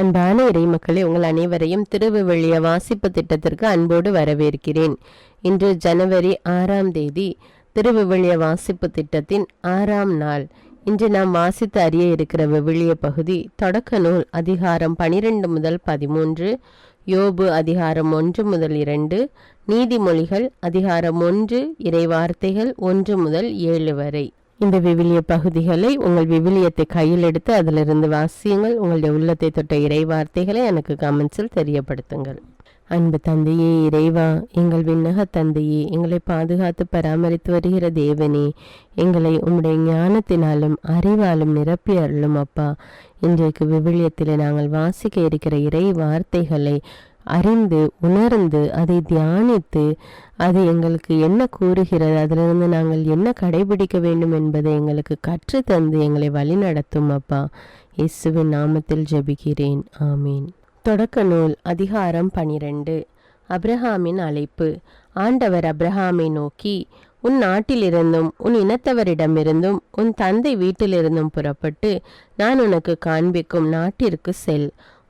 அன்பான இறைமக்களே உங்கள் அனைவரையும் திருவிவழிய வாசிப்பு திட்டத்திற்கு அன்போடு வரவேற்கிறேன். இன்று ஜனவரி ஆறாம் தேதி திருவிவிலிய வாசிப்பு திட்டத்தின் ஆறாம் நாள். இன்று நாம் வாசித்து அறிய இருக்கிற விவிலிய பகுதி தொடக்க நூல் அதிகாரம் பனிரெண்டு முதல் பதிமூன்று யோபு அதிகாரம் ஒன்று முதல் இரண்டு நீதிமொழிகள் அதிகாரம் ஒன்று இறைவார்த்தைகள் ஒன்று முதல் ஏழு வரை. இந்த விவிலிய பகுதிகளை உங்கள் விவிலியத்தை கையில் எடுத்து அதிலிருந்து வாசியுங்கள். உங்களுடைய உள்ளத்தை தொட்ட இறை வார்த்தைகளை எனக்கு கமெண்ட்ஸில் தெரியப்படுத்துங்கள். அன்பு தந்தையே இறைவா எங்கள் விண்ணக தந்தையே எங்களை பாதுகாத்து பராமரித்து வருகிற தேவனே எங்களை உம்முடைய ஞானத்தினாலும் அறிவாலும் நிரப்பி அருளும் அப்பா. இன்றைக்கு விவிலியத்தில் நாங்கள் வாசிக்க இருக்கிற இறை வார்த்தைகளை அறிந்து உணர்ந்து அதை தியானித்து அது எங்களுக்கு என்ன கூறுகிறது அதிலிருந்து நாங்கள் என்ன கடைபிடிக்க வேண்டும் என்பதை எங்களுக்கு கற்று தந்து எங்களை வழிநடத்தும் அப்பா. இயேசுவின் நாமத்தில் ஜெபிக்கிறேன். ஆமீன். தொடக்க நூல் அதிகாரம் பனிரெண்டு. அப்ரஹாமின் அழைப்பு. ஆண்டவர் அப்ரஹாமை நோக்கி உன் நாட்டிலிருந்தும் உன் இனத்தவரிடமிருந்தும் உன் தந்தை வீட்டிலிருந்தும் புறப்பட்டு நான் உனக்கு காண்பிக்கும் நாட்டிற்கு செல்.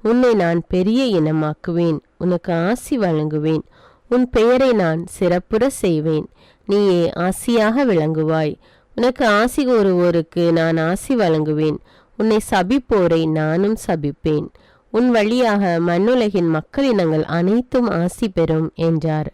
உன்னை நான் பெரிய இனமாக்குவேன். உனக்கு ஆசி வழங்குவேன். உன் பெயரை நான் சிறப்புற செய்வேன். நீயே ஆசியாக விளங்குவாய். உனக்கு ஆசி கூறுவோருக்கு நான் ஆசி வழங்குவேன். உன்னை சபிப்போரை நானும் சபிப்பேன். உன் வழியாக மண்ணுலகின் மக்களினங்கள் அனைத்தும் ஆசி பெறும் என்றார்.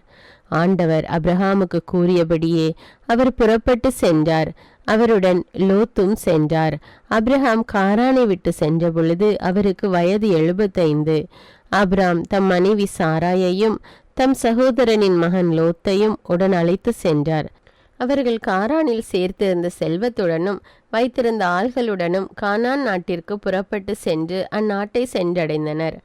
ஆண்டவர் அப்ரஹாமுக்கு கூறியபடியே அவர் புறப்பட்டு சென்றார். அவருடன் லோத்தும் சென்றார். அப்ரஹாம் காரானை விட்டு சென்ற பொழுது அவருக்கு வயது எழுபத்தைந்து. அப்ராம் தம் மனைவி சாராயையும் தம் சகோதரனின் மகன் லோத்தையும் உடன் அழைத்து சென்றார். அவர்கள் காரானில் சேர்த்திருந்த செல்வத்துடனும் வைத்திருந்த ஆள்களுடனும் கானான் நாட்டிற்கு புறப்பட்டு சென்று அந்நாட்டை சென்றடைந்தனர்.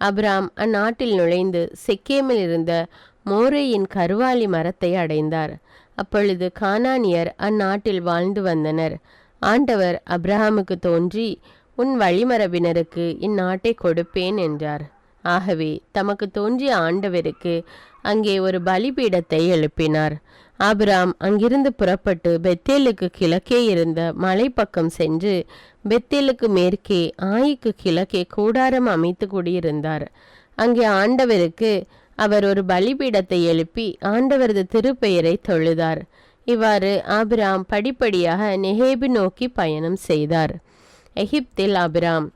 அப்ராம் அந்நாட்டில் நுழைந்து செக்கேமில் இருந்த மோரேயின் கருவாலி மரத்தை அடைந்தார். அப்பொழுது கானானியர் அந்நாட்டில் வாழ்ந்து வந்தனர். ஆண்டவர் அப்ரஹாமுக்கு தோன்றி உன் வழிமரபினருக்கு இந்நாட்டை கொடுப்பேன் என்றார். ஆகவே தமக்கு தோன்றிய ஆண்டவருக்கு அங்கே ஒரு பலிபீடத்தை எழுப்பினார். ஆபிராம் அங்கிருந்து புறப்பட்டு பெத்தேலுக்கு கிழக்கே இருந்த மலைப்பக்கம் சென்று பெத்தேலுக்கு மேற்கே ஆயிக்கு கிழக்கே கூடாரம் அமைத்து குடியிருந்தார். அங்கே ஆண்டவருக்கு அவர் ஒரு பலிபீடத்தை எழுப்பி ஆண்டவரது திருப்பெயரை தொழுதார். இவ்வாறு ஆபிராம் படிப்படியாக நெஹேபு நோக்கி பயணம் செய்தார். எகிப்தில் ஆபிராம்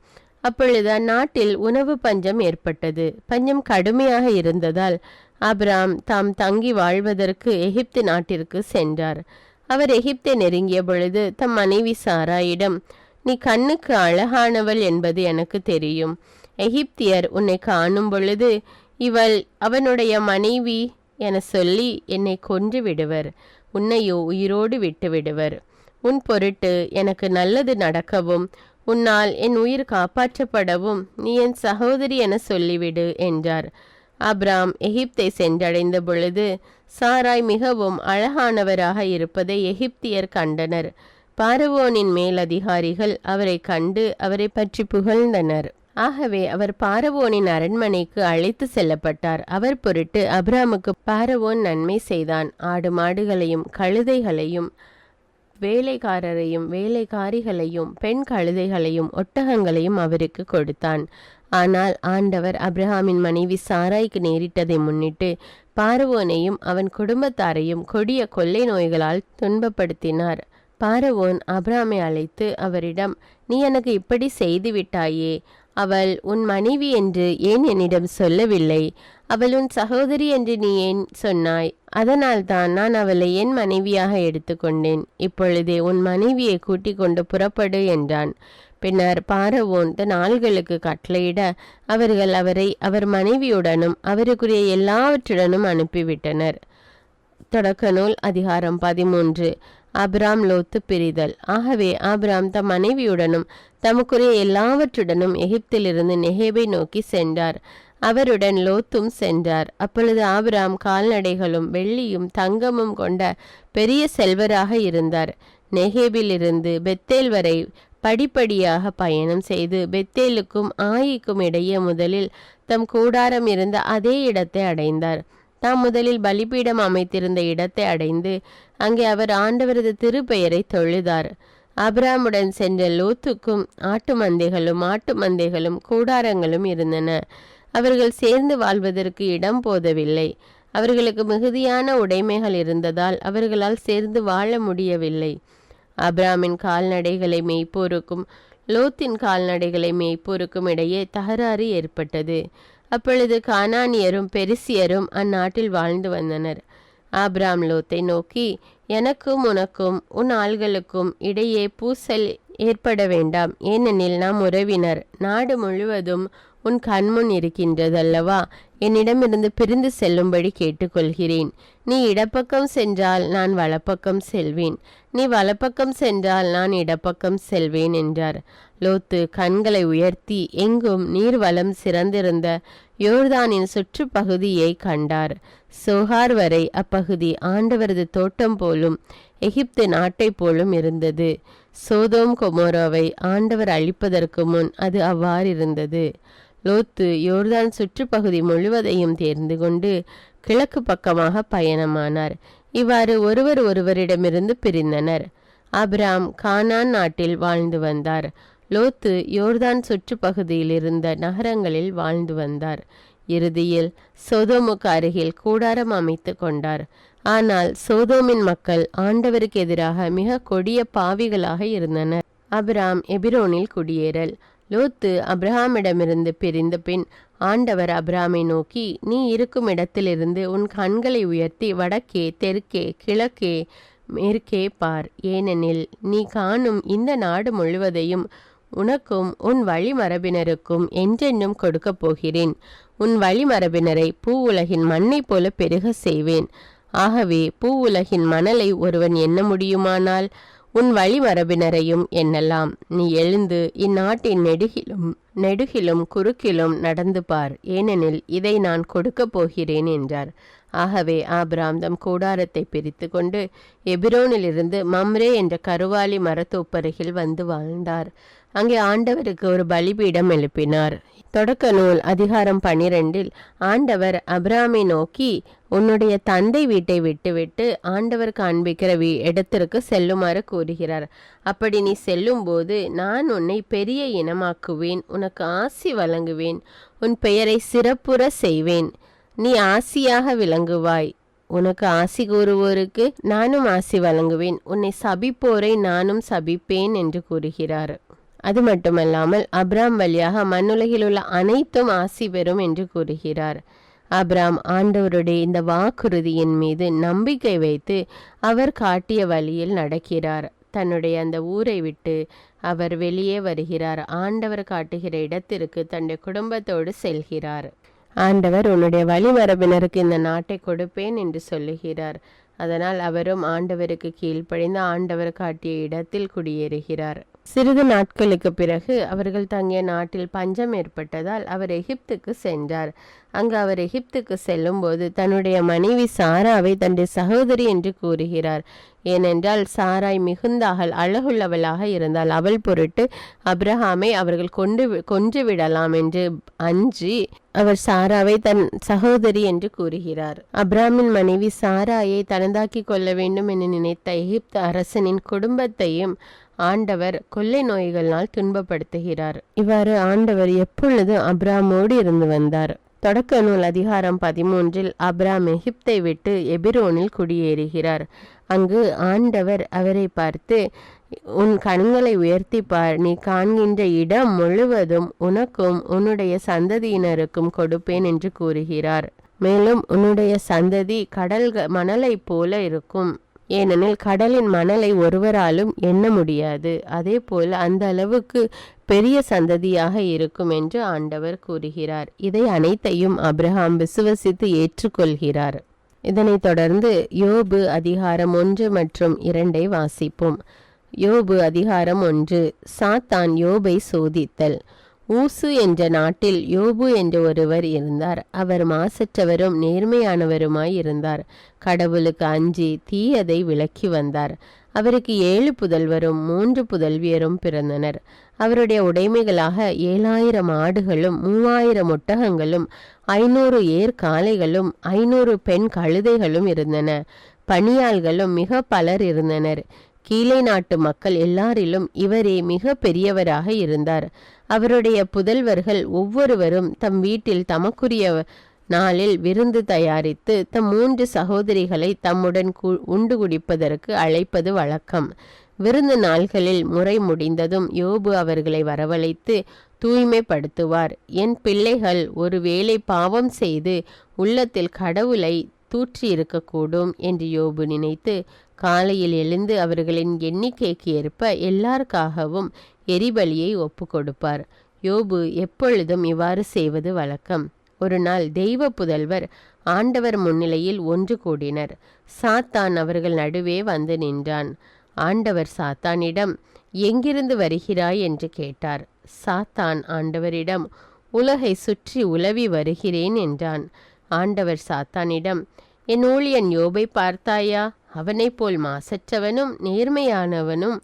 அப்பொழுது அந்நாட்டில் உணவு பஞ்சம் ஏற்பட்டது. பஞ்சம் கடுமையாக இருந்ததால் அப்ராம் தாம் தங்கி வாழ்வதற்கு எகிப்து நாட்டிற்கு சென்றார். அவர் எகிப்தை நெருங்கிய பொழுது தம் மனைவி சாராயிடம் நீ கண்ணுக்கு அழகானவள் என்பது எனக்கு தெரியும். எகிப்தியர் உன்னை காணும் பொழுது இவள் அவனுடைய மனைவி என சொல்லி என்னை கொன்று விடுவர். உன்னையோ உயிரோடு விட்டு விடுவர். உன் பொருட்டு எனக்கு நல்லது நடக்கவும் உன்னால் என் உயிர் காப்பாற்றப்படவும் நீ என் சகோதரி என சொல்லிவிடு என்றார். அப்ராம் எகிப்தை சென்றடைந்த பொழுது சாராய் மிகவும் அழகானவராக இருப்பதை எகிப்தியர் கண்டனர். பார்வோனின் மேலதிகாரிகள் அவரை கண்டு அவரை பற்றி புகழ்ந்தனர். ஆகவே அவர் பாரவோனின் அரண்மனைக்கு அழைத்து செல்லப்பட்டார். அவர் பொருட்டு அப்ராமுக்கு பாரவோன் நன்மை செய்தான். ஆடு மாடுகளையும் கழுதைகளையும் வேலைக்காரரையும் வேலைக்காரிகளையும் பெண் கழுதைகளையும் ஒட்டகங்களையும் அவருக்கு கொடுத்தான். ஆனால் ஆண்டவர் அப்ரஹாமின் மனைவி சாராய்க்கு நேரிட்டதை முன்னிட்டு பார்வோனையும் அவன் குடும்பத்தாரையும் கொடிய கொள்ளை நோய்களால் துன்பப்படுத்தினார். பாரவோன் அப்ராமை அழைத்து அவரிடம் நீ எனக்கு இப்படி செய்து விட்டாயே அவள் உன் மனைவி என்று ஏன் என்னிடம் சொல்லவில்லை? அவள் உன் சகோதரி என்று நீ ஏன் சொன்னாய்? அதனால் தான் நான் அவளை என் மனைவியாக எடுத்துக்கொண்டேன். இப்பொழுதே உன் மனைவியை கூட்டிக் கொண்டு புறப்படு என்றான். பின்னர் பாரவோன் தன் ஆள்களுக்கு கட்டளையிட அவர்கள் அவரை அவர் மனைவியுடனும் அவருக்குரிய எல்லாவற்றுடனும் அனுப்பிவிட்டனர். தொடக்க நூல் அதிகாரம் பதிமூன்று. அப்ராம் லோத்து பிரிதல். ஆகவே ஆபிராம் தம் மனைவியுடனும் தமக்குரிய எல்லாவற்றுடனும் எகிப்திலிருந்து நெகேபை நோக்கி சென்றார். அவருடன் லோத்தும் சென்றார். அப்பொழுது ஆபிராம் கால்நடைகளும் வெள்ளியும் தங்கமும் கொண்ட பெரிய செல்வராக இருந்தார். நெகேபிலிருந்து பெத்தேல் வரை படிப்படியாக பயணம் செய்து பெத்தேலுக்கும் ஆயிக்கும் இடையே முதலில் தம் கூடாரம் இருந்த அதே இடத்தை அடைந்தார். தாம் முதலில் பலிபீடம் அமைத்திருந்த இடத்தை அடைந்து அங்கே அவர் ஆண்டவரது திருப்பெயரை தொழுதார். அபிராமுடன் சென்ற லோத்துக்கும் ஆட்டு மந்தைகளும் ஆட்டு மந்தைகளும் கூடாரங்களும் இருந்தன. அவர்கள் சேர்ந்து வாழ்வதற்கு இடம் போதவில்லை. அவர்களுக்கு மிகுதியான உடைமைகள் இருந்ததால் அவர்களால் சேர்ந்து வாழ முடியவில்லை. அப்ராமின் கால்நடைகளை மேய்ப்போருக்கும் லோத்தின் கால்நடைகளை மேய்ப்போருக்கும் இடையே தகராறு ஏற்பட்டது. அப்பொழுது கானானியரும் பெரிசியரும் அந்நாட்டில் வாழ்ந்து வந்தனர். ஆப்ராம் லோத்தை நோக்கி எனக்கும் உனக்கும் உன் ஆள்களுக்கும் இடையே பூசல் ஏற்பட வேண்டாம். ஏனெனில் நாம் உறவினர். நாடு முழுவதும் உன் கண்முன் இருக்கின்றதல்லவா? என்னிடமிருந்து பிரிந்து செல்லும்படி கேட்டுக்கொள்கிறேன். நீ இடப்பக்கம் சென்றால் நான் வலப்பக்கம் செல்வேன். நீ வலப்பக்கம் சென்றால் நான் இடப்பக்கம் செல்வேன் என்றார். லோத்து கண்களை உயர்த்தி எங்கும் நீர்வளம் சிறந்திருந்த யோர்தானின் சுற்றுப்பகுதியை கண்டார். சோஹார் வரை அப்பகுதி ஆண்டவரது தோட்டம் போலும் எகிப்து நாட்டை போலும் இருந்தது. சோதோம் கொமோரோவை ஆண்டவர் அழிப்பதற்கு முன் அது அவ்வாறிருந்தது லோத்து யோர்தான் சுற்றுப்பகுதி முழுவதையும் தேர்ந்து கொண்டு கிழக்கு பக்கமாக பயணமானார். இவ்வாறு ஒருவர் ஒருவரிடமிருந்து பிரிந்தனர். அப்ராம் கானான் நாட்டில் வாழ்ந்து வந்தார். லோத்து யோர்தான் சுற்றுப்பகுதியில் இருந்த நகரங்களில் வாழ்ந்து வந்தார். இறுதியில் சோதோமுக்கு அருகில் கூடாரம் அமைத்து கொண்டார். ஆனால் சோதோமின் மக்கள் ஆண்டவருக்கு எதிராக மிக கொடிய பாவிகளாக இருந்தனர். அப்ராம் எபிரோனில் குடியேறல். லோத்து அப்ரஹாமிடமிருந்து பிரிந்த பின் ஆண்டவர் அப்ராமை நோக்கி நீ இருக்கும் இடத்திலிருந்து உன் கண்களை உயர்த்தி வடக்கே தெற்கே கிழக்கே மேற்கே பார். ஏனெனில் நீ காணும் இந்த நாடு முழுவதையும் உனக்கும் உன் வழிமரபினருக்கும் என்றென்னும் கொடுக்கப் போகிறேன். உன் வழிமரபினரை பூ உலகின் மண்ணை போல பெருக செய்வேன். ஆகவே பூ உலகின் மணலை ஒருவன் எண்ண முடியுமானால் உன் வழிமரபினரையும் எண்ணலாம். நீ எழுந்து இந்நாட்டின் நெடுகிலும் நெடுகிலும் குறுக்கிலும் நடந்து பார். ஏனெனில் இதை நான் கொடுக்கப் போகிறேன் என்றார். ஆகவே ஆபிராம் தம் கூடாரத்தை பிரித்து கொண்டு எபிரோனிலிருந்து மம்ரே என்ற கருவாலி மரத்தோப்பருகில் வந்து வாழ்ந்தார். அங்கே ஆண்டவருக்கு ஒரு பலிபீடம் எழுப்பினார். தொடக்க நூல் அதிகாரம் பனிரெண்டில் ஆண்டவர் அப்ராமை நோக்கி உன்னுடைய தந்தை வீட்டை விட்டுவிட்டு ஆண்டவர் காண்பிக்கிற வீ இடத்திற்கு செல்லுமாறு கூறுகிறார். அப்படி நீ செல்லும்போது நான் உன்னை பெரிய இனமாக்குவேன் உனக்கு ஆசி வழங்குவேன் உன் பெயரை சிறப்புற செய்வேன். நீ ஆசியாக விளங்குவாய். உனக்கு ஆசி கூறுவோருக்கு நானும் ஆசி வழங்குவேன். உன்னை சபிப்போரை நானும் சபிப்பேன் என்று கூறுகிறார். அது மட்டுமல்லாமல் அப்ராம் வழியாக மண்ணுலகில் உள்ள அனைத்தும் ஆசி பெறும் என்று கூறுகிறார். அப்ராம் ஆண்டவருடைய இந்த வாக்குறுதியின் மீது நம்பிக்கை வைத்து அவர் காட்டிய வழியில் நடக்கிறார். தன்னுடைய அந்த ஊரை விட்டு அவர் வெளியே வருகிறார். ஆண்டவர் காட்டுகிற இடத்திற்கு தன்னுடைய குடும்பத்தோடு செல்கிறார். ஆண்டவர் உன்னுடைய வழிமரபினருக்கு இந்த நாட்டை கொடுப்பேன் என்று சொல்லுகிறார். அதனால் அவரும் ஆண்டவருக்கு கீழ்ப்படிந்து ஆண்டவர் காட்டிய இடத்தில் குடியேறுகிறார். சிறிது நாட்களுக்கு பிறகு அவர்கள் தங்கிய நாட்டில் பஞ்சம் ஏற்பட்டதால் அவர் எகிப்துக்கு சென்றார். அங்கு அவர் எகிப்துக்கு செல்லும்போது தன்னுடைய மனைவி சாராவை தன்னுடைய சகோதரி என்று கூறுகிறார். ஏனென்றால் சாராய் மிகுந்த அகல் அழகுள்ளவளாக இருந்தால் அவள் பொருட்டு அப்ரஹாமை அவர்கள் கொண்டு கொன்று விடலாம் என்று அஞ்சி அவர் சாராவை தன் சகோதரி என்று கூறுகிறார். அப்ராமின் மனைவி சாராயை தனதாக்கி கொள்ள வேண்டும் என நினைத்த எகிப்து அரசனின் குடும்பத்தையும் ஆண்டவர் கொள்ளை நோய்களால் துன்பப்படுத்துகிறார். இவ்வாறு ஆண்டவர் எப்பொழுது அப்ராமோடு இருந்து வந்தார்? தொடக்க நூல் அதிகாரம் பதிமூன்றில் அப்ராம் எகிப்தை விட்டு எபிரோனில் குடியேறுகிறார். அங்கு ஆண்டவர் அவரை பார்த்து உன் கண்களை உயர்த்தி பார். நீ காண்கின்ற இடம் முழுவதும் உனக்கும் உன்னுடைய சந்ததியினருக்கும் கொடுப்பேன் என்று கூறுகிறார். மேலும் உன்னுடைய சந்ததி கடல் மணலை போல இருக்கும். ஏனெனில் கடலின் மணலை ஒருவராலும் எண்ண முடியாது. அதே போல் அந்த அளவுக்கு பெரிய சந்ததியாக இருக்கும் என்று ஆண்டவர் கூறுகிறார். இதை அனைத்தையும் அப்ரஹாம் விசுவசித்து ஏற்றுக்கொள்கிறார். இதனைத் தொடர்ந்து யோபு அதிகாரம் ஒன்று மற்றும் இரண்டை வாசிப்போம். யோபு அதிகாரம் ஒன்று சாத்தான் யோபை சோதித்தல். ஊசு என்ற நாட்டில் யோபு என்ற ஒருவர் இருந்தார். அவர் மாசற்றவரும் நேர்மையானவருமாய் இருந்தார். கடவுளுக்கு அஞ்சி தீயதை விலக்கி வந்தார். அவருக்கு ஏழு புதல்வரும் மூன்று புதல்வியரும் பிறந்தனர். அவருடைய உடைமைகளாக ஏழாயிரம் ஆடுகளும் மூவாயிரம் ஒட்டகங்களும் ஐநூறு ஏர் காளைகளும் ஐநூறு பெண் கழுதைகளும் இருந்தன. பணியாள்களும் மிக பலர் இருந்தனர். கீழே நாட்டு மக்கள் எல்லாரிலும் இவரே மிக பெரியவராக இருந்தார். அவருடைய புதல்வர்கள் ஒவ்வொருவரும் தம் வீட்டில் தமக்குரிய நாளில் விருந்து தயாரித்து தம் மூன்று சகோதரிகளை தம்முடன் கு உண்டு குடிப்பதற்கு அழைப்பது வழக்கம். விருந்து நாள்களில் முறை முடிந்ததும் யோபு அவர்களை வரவழைத்து தூய்மைப்படுத்துவார். என் பிள்ளைகள் ஒருவேளை பாவம் செய்து உள்ளத்தில் கடவுளை தூற்றி இருக்கக்கூடும் என்று யோபு நினைத்து காலையில் எழுந்து அவர்களின் எண்ணிக்கைக்கு ஏற்ப எல்லாருக்காகவும் எரிபலியை ஒப்பு கொடுப்பார் யோபு எப்பொழுதும் இவ்வாறு செய்வது வழக்கம். ஒரு நாள் தெய்வ புதல்வர் ஆண்டவர் முன்னிலையில் ஒன்று கூடினர். சாத்தான் அவர்கள் நடுவே வந்து நின்றான். ஆண்டவர் சாத்தானிடம் எங்கிருந்து வருகிறாய்? என்று கேட்டார். சாத்தான் ஆண்டவரிடம் உலகை சுற்றி உலவி வருகிறேன் என்றான். ஆண்டவர் சாத்தானிடம் என் ஊழியன் யோபை பார்த்தாயா? அவனைப் போல் மாசற்றவனும் நேர்மையானவனும்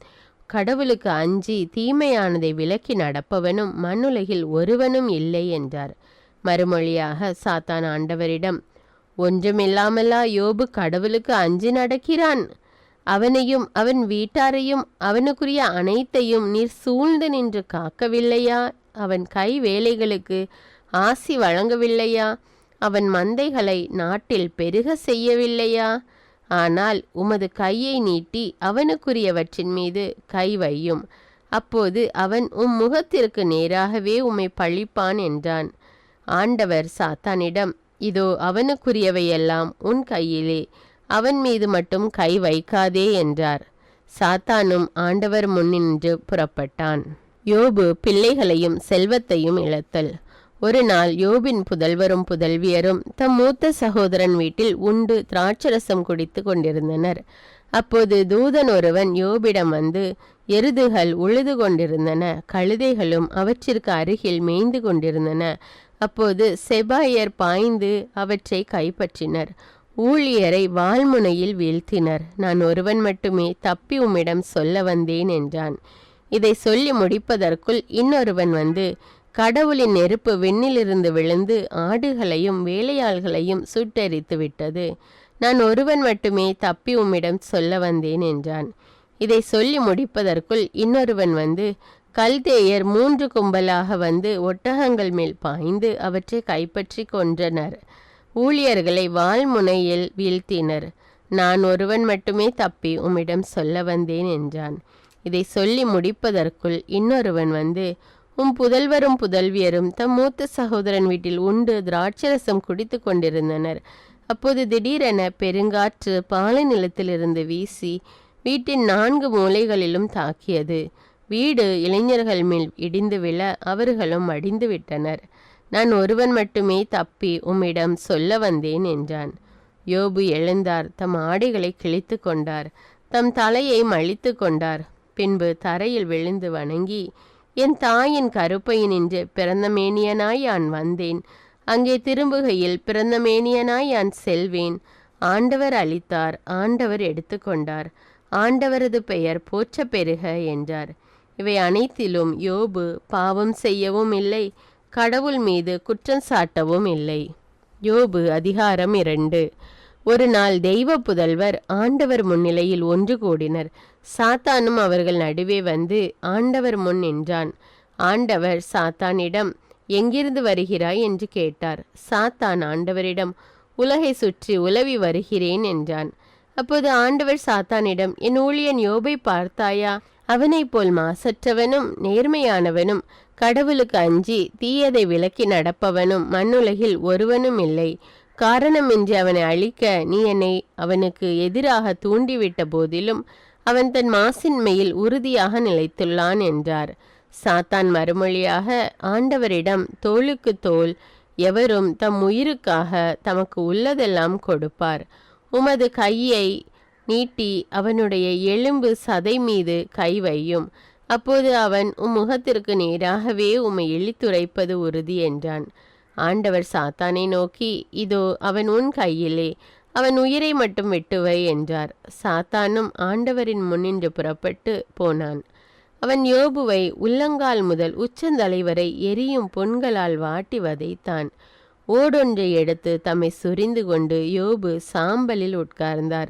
கடவுளுக்கு அஞ்சி தீமையானதை விலக்கி நடப்பவனும் மண்ணுலகில் ஒருவனும் இல்லை என்றார். மறுமொழியாக சாத்தான் ஆண்டவரிடம் ஒன்றுமில்லாமலா யோபு கடவுளுக்கு அஞ்சி நடக்கிறான்? அவனையும் அவன் வீட்டாரையும் அவனுக்குரிய அனைத்தையும் நீர் சூழ்ந்து நின்று காக்கவில்லையா? அவன் கை வேலைகளுக்கு ஆசி வழங்கவில்லையா? அவன் மந்தைகளை நாட்டில் பெருக செய்யவில்லையா? ஆனால் உமது கையை நீட்டி அவனுக்குரியவற்றின் மீது கை வையும். அப்போது அவன் உம் முகத்திற்கு நேராகவே உம்மை பழிப்பான் என்றான். ஆண்டவர் சாத்தானிடம் இதோ அவனுக்குரியவையெல்லாம் உன் கையிலே. அவன் மீது மட்டும் கை வைக்காதே என்றார். சாத்தானும் ஆண்டவர் முன்னின்று புறப்பட்டான். யோபு பிள்ளைகளையும் செல்வத்தையும் இழத்தல். ஒரு நாள் யோபின் புதல்வரும் புதல்வியரும் தம் மூத்த சகோதரன் வீட்டில் உண்டு திராட்சரசம் குடித்து கொண்டிருந்தனர். அப்போது தூதன் ஒருவன் யோபிடம் வந்து எருதுகள் உழுது கொண்டிருந்தன கழுதைகளும் அவற்றிற்கு அருகில் மேய்ந்து கொண்டிருந்தன. அப்போது செபாயர் பாய்ந்து அவற்றை கைப்பற்றினர். ஊழியரை வால்முனையில் வீழ்த்தினர். நான் ஒருவன் மட்டுமே தப்பி உம்மிடம் சொல்ல வந்தேன் என்றான். இதை சொல்லி முடிப்பதற்குள் இன்னொருவன் வந்து கடவுளின் நெருப்பு விண்ணிலிருந்து விழுந்து ஆடுகளையும் வேலையாள்களையும் சுட்டெரித்து விட்டது. நான் ஒருவன் மட்டுமே தப்பி உம்மிடம் சொல்ல வந்தேன் என்றான். இதை சொல்லி முடிப்பதற்குள் இன்னொருவன் வந்து கல்தேயர் மூன்று கும்பலாக வந்து ஒட்டகங்கள் மேல் பாய்ந்து அவற்றை கைப்பற்றி கொன்றனர். ஊழியர்களை வால்முனையில் வீழ்த்தினர். நான் ஒருவன் மட்டுமே தப்பி உம்மிடம் சொல்ல வந்தேன் என்றான். இதை சொல்லி முடிப்பதற்குள் இன்னொருவன் வந்து உம் புதல்வரும் புதல்வியரும் தம் மூத்த சகோதரன் வீட்டில் உண்டு திராட்சரசம் குடித்து கொண்டிருந்தனர். அப்போது திடீரென பெருங்காற்று பாலை நிலத்திலிருந்து வீசி வீட்டின் நான்கு மூலைகளிலும் தாக்கியது. வீடு இளைஞர்கள் மேல் இடிந்து விழ அவர்களும் மடிந்து விட்டனர். நான் ஒருவன் மட்டுமே தப்பி உம்மிடம் சொல்ல வந்தேன் என்றான். யோபு எழுந்தார். தம் ஆடைகளை கிழித்து கொண்டார். தம் தலையை மழித்து கொண்டார். பின்பு தரையில் விழுந்து வணங்கி என் தாயின் கருப்பையினின்று பிறந்த மேனியனாய் யான் வந்தேன். அங்கே திரும்புகையில் பிறந்த மேனியனாய் யான் செல்வேன். ஆண்டவர் அளித்தார் ஆண்டவர் எடுத்துக்கொண்டார் ஆண்டவரது பெயர் போற்ற பெருக என்றார். இவை அனைத்திலும் யோபு பாவம் செய்யவும் இல்லை கடவுள் மீது குற்றம் சாட்டவும் இல்லை. யோபு அதிகாரம் இரண்டு. ஒரு நாள் தெய்வ புதல்வர் ஆண்டவர் முன்னிலையில் ஒன்று கூடினர். சாத்தானும் அவர்கள் நடுவே வந்து ஆண்டவர் முன் நின்றான். ஆண்டவர் சாத்தானிடம் எங்கிருந்து வருகிறாய்? என்று கேட்டார். சாத்தான் ஆண்டவரிடம் உலகை சுற்றி உலவி வருகிறேன் என்றான். அப்போது ஆண்டவர் சாத்தானிடம் என் ஊழியன் யோபை பார்த்தாயா? அவனைப் போல் மாசற்றவனும் நேர்மையானவனும் கடவுளுக்கு அஞ்சி தீயதை விலக்கி நடப்பவனும் மண்ணுலகில் ஒருவனும் இல்லை. காரணமின்றி அவனை அழிக்க நீ என்னை அவனுக்கு எதிராக தூண்டிவிட்ட போதிலும் அவன் தன் மாசின்மையில் உறுதியாக நிலைத்துள்ளான் என்றார். சாத்தான் மறுமொழியாக ஆண்டவரிடம் தோளுக்கு தோல் எவரும் தம் உயிருக்காக தமக்கு உள்ளதெல்லாம் கொடுப்பார். உமது கையை நீட்டி அவனுடைய எலும்பு சதை மீது கை வையும். அப்போது அவன் உம் முகத்திற்கு நேராகவே உம்மை இழித்துரைப்பது உறுதி என்றான். ஆண்டவர் சாத்தானை நோக்கி இதோ அவன் உன் கையிலே அவன் உயிரை மட்டும் விட்டுவை என்றார். சாத்தானும் ஆண்டவரின் முன்னின்று புறப்பட்டு போனான். அவன் யோபுவை உள்ளங்கால் முதல் உச்சந்தலை வரை எரியும் பொன்களால் வாட்டி வதைத்தான். ஓடொன்றை எடுத்து தம்மை சுரிந்து கொண்டு யோபு சாம்பலில் உட்கார்ந்தார்.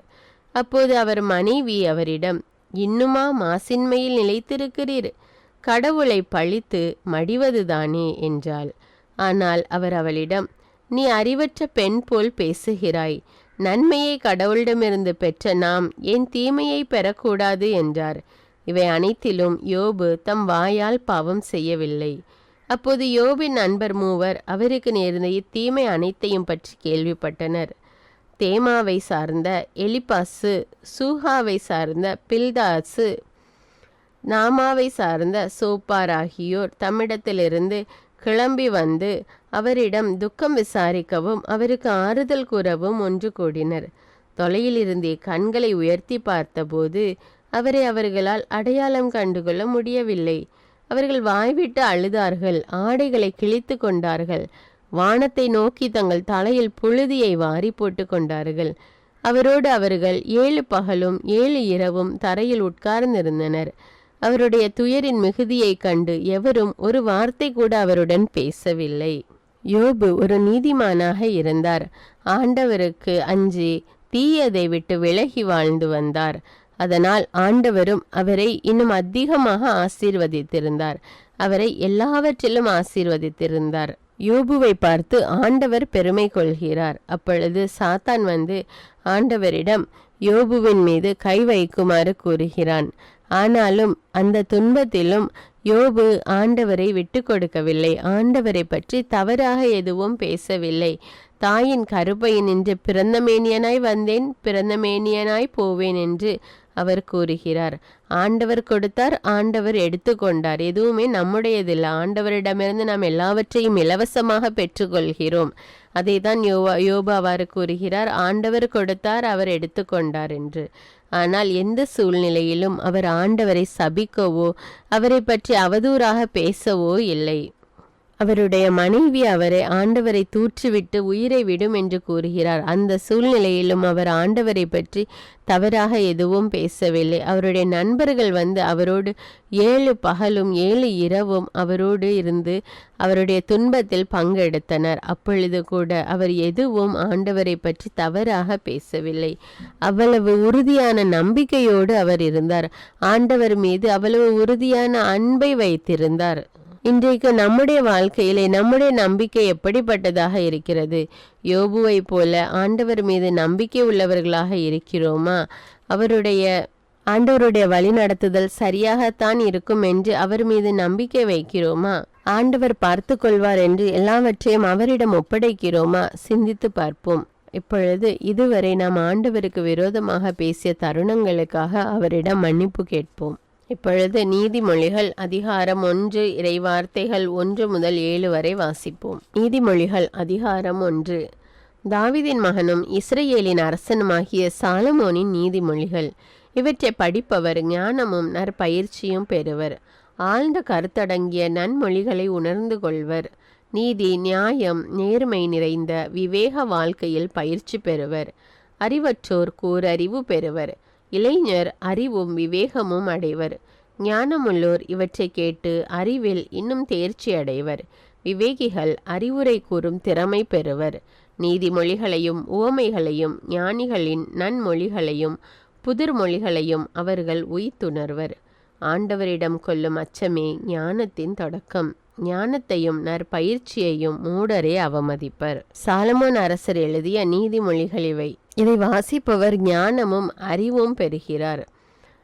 அப்போது அவர் மனைவி அவரிடம் இன்னுமா மாசின்மையில் நிலைத்திருக்கிறீர்? கடவுளை பழித்து மடிவதுதானே என்றாள். ஆனால் அவர் அவளிடம் நீ அறிவற்ற பெண் போல் பேசுகிறாய். நன்மையை கடவுளிடமிருந்து பெற்ற நாம் ஏன் தீமையை பெறக்கூடாது? என்றார். இவை அனைத்திலும் யோபு தம் வாயால் பாவம் செய்யவில்லை. அப்போது யோபின் நண்பர் மூவர் அவருக்கு நேர்ந்த இத்தீமை அனைத்தையும் பற்றி கேள்விப்பட்டனர். தேமாவை சார்ந்த எலிபாசு சூஹாவை சார்ந்த பில்தாசு நாமாவை சார்ந்த சோப்பார் ஆகியோர் தம்மிடத்திலிருந்து கிளம்பி வந்து அவரிடம் துக்கம் விசாரிக்கவும் அவருக்கு ஆறுதல் கூறவும் ஒன்று கூடினர். தொலையிலிருந்தே கண்களை உயர்த்தி பார்த்தபோது அவரை அவர்களால் அடையாளம் கண்டுகொள்ள முடியவில்லை. அவர்கள் வாய்விட்டு அழுதார்கள் ஆடைகளை கிழித்து கொண்டார்கள். வானத்தை நோக்கி தங்கள் தலையில் புழுதியை வாரி போட்டு கொண்டார்கள். அவரோடு அவர்கள் ஏழு பகலும் ஏழு இரவும் தரையில் உட்கார்ந்திருந்தனர். அவருடைய துயரின் மிகுதியைக் கண்டு எவரும் ஒரு வார்த்தை கூட அவருடன் பேசவில்லை. யோபு ஒரு நீதிமானாக இருந்தார். ஆண்டவருக்கு அஞ்சி தீயதை விட்டு விலகி வாழ்ந்து வந்தார். அதனால் ஆண்டவரும் அவரை இன்னும் அதிகமாக ஆசீர்வதித்திருந்தார். அவரை எல்லாவற்றிலும் ஆசீர்வதித்திருந்தார். யோபுவை பார்த்து ஆண்டவர் பெருமை கொள்கிறார். அப்பொழுது சாத்தான் வந்து ஆண்டவரிடம் யோபுவின் மீது கை வைக்குமாறு கூறுகிறான். ஆனாலும் அந்த துன்பத்திலும் யோபு ஆண்டவரை விட்டு கொடுக்கவில்லை. ஆண்டவரை பற்றி தவறாக எதுவும் பேசவில்லை. தாயின் கருப்பையின் என்று பிறந்தமேனியனாய் வந்தேன் பிறந்தமேனியனாய் போவேன் என்று அவர் கூறுகிறார். ஆண்டவர் கொடுத்தார் ஆண்டவர் எடுத்துக்கொண்டார் எதுவுமே நம்முடையதில்லை. ஆண்டவரிடமிருந்து நாம் எல்லாவற்றையும் இலவசமாக பெற்றுக்கொள்கிறோம். அதை தான் யோவா யோபு அவ்வாறு கூறுகிறார் ஆண்டவர் கொடுத்தார் அவர் எடுத்துக்கொண்டார் என்று. ஆனால் எந்த சூழ்நிலையிலும் அவர் ஆண்டவரை சபிக்கவோ அவரை பற்றி அவதூறாக பேசவோ இல்லை. அவருடைய மனைவி அவரை ஆண்டவரை தூற்றிவிட்டு உயிரை விடும் என்று கூறுகிறார். அந்த சூழ்நிலையிலும் அவர் ஆண்டவரை பற்றி தவறாக எதுவும் பேசவில்லை. அவருடைய நண்பர்கள் வந்து அவரோடு ஏழு பகலும் ஏழு இரவும் அவரோடு இருந்து அவருடைய துன்பத்தில் பங்கெடுத்தனர். அப்பொழுது கூட அவர் எதுவும் ஆண்டவரை பற்றி தவறாக பேசவில்லை. அவ்வளவு உறுதியான நம்பிக்கையோடு அவர் இருந்தார். ஆண்டவர் மீது அவ்வளவு உறுதியான அன்பை வைத்திருந்தார். இன்றைக்கு நம்முடைய வாழ்க்கையிலே நம்முடைய நம்பிக்கை எப்படிப்பட்டதாக இருக்கிறது? யோபுவை போல ஆண்டவர் மீது நம்பிக்கை உள்ளவர்களாக இருக்கிறோமா? அவருடைய ஆண்டவருடைய வழிநடத்துதல் சரியாகத்தான் இருக்கும் என்று அவர் மீது நம்பிக்கை வைக்கிறோமா? ஆண்டவர் பார்த்து கொள்வார் என்று எல்லாவற்றையும் அவரிடம் ஒப்படைக்கிறோமா? சிந்தித்து பார்ப்போம். இப்பொழுது இதுவரை நாம் ஆண்டவருக்கு விரோதமாக பேசிய தருணங்களுக்காக அவரிடம் மன்னிப்பு கேட்போம். இப்பொழுது நீதிமொழிகள் அதிகாரம் ஒன்று இறைவார்த்தைகள் ஒன்று முதல் ஏழு வரை வாசிப்போம். நீதிமொழிகள் அதிகாரம் ஒன்று. தாவிதின் மகனும் இஸ்ரேலின் அரசனுமாகிய சாலமோனின் நீதிமொழிகள். இவற்றை படிப்பவர் ஞானமும் நற்பயிற்சியும் பெறுவர். ஆழ்ந்த கருத்தடங்கிய நன்மொழிகளை உணர்ந்து கொள்வர். நீதி நியாயம் நேர்மை நிறைந்த விவேக வாழ்க்கையில் பயிற்சி பெறுவர். அறிவற்றோர் கூறறிவு பெறுவர். இளைஞர் அறிவும் விவேகமும் அடைவர். ஞானமுள்ளோர் இவற்றை கேட்டு அறிவில் இன்னும் தேர்ச்சி அடைவர். விவேகிகள் அறிவுரை கூறும் திறமை பெறுவர். நீதிமொழிகளையும் உவமைகளையும் ஞானிகளின் நன்மொழிகளையும் புதிர் மொழிகளையும் அவர்கள் உய்த்துணர்வர். ஆண்டவரிடம் கொள்ளும் அச்சமே ஞானத்தின் தொடக்கம். ஞானத்தையும் நற்பயிற்சியையும் மூடரே அவமதிப்பர். சாலமோன் அரசர் எழுதிய நீதிமொழிகள் இவை. இதை வாசிப்பவர் ஞானமும் அறிவும் பெறுகிறார்.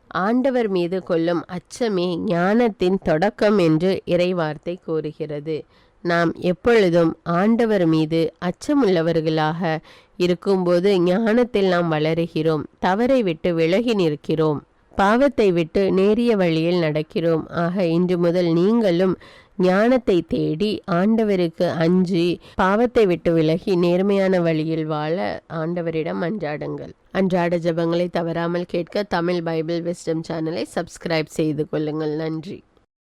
ஆண்டவர் மீது கொள்ளும் அச்சமே ஞானத்தின் தொடக்கம் என்று இறைவார்த்தை கூறுகிறது. நாம் எப்பொழுதும் ஆண்டவர் மீது அச்சமுள்ளவர்களாக இருக்கும்போது ஞானத்தில் நாம் வளருகிறோம். தவறை விட்டு விலகி நிற்கிறோம். பாவத்தை விட்டு நேரிய வழியில் நடக்கிறோம். ஆக இன்று முதல் நீங்களும் ஞானத்தை தேடி ஆண்டவருக்கு அஞ்சு பாவத்தை விட்டு விலகி நேர்மையான வழியில் வாழ ஆண்டவரிடம் அன்றாடுங்கள். அன்றாட ஜபங்களை தவறாமல் கேட்க தமிழ் பைபிள் விஸ்டம் சேனலை சப்ஸ்கிரைப் செய்து கொள்ளுங்கள். நன்றி.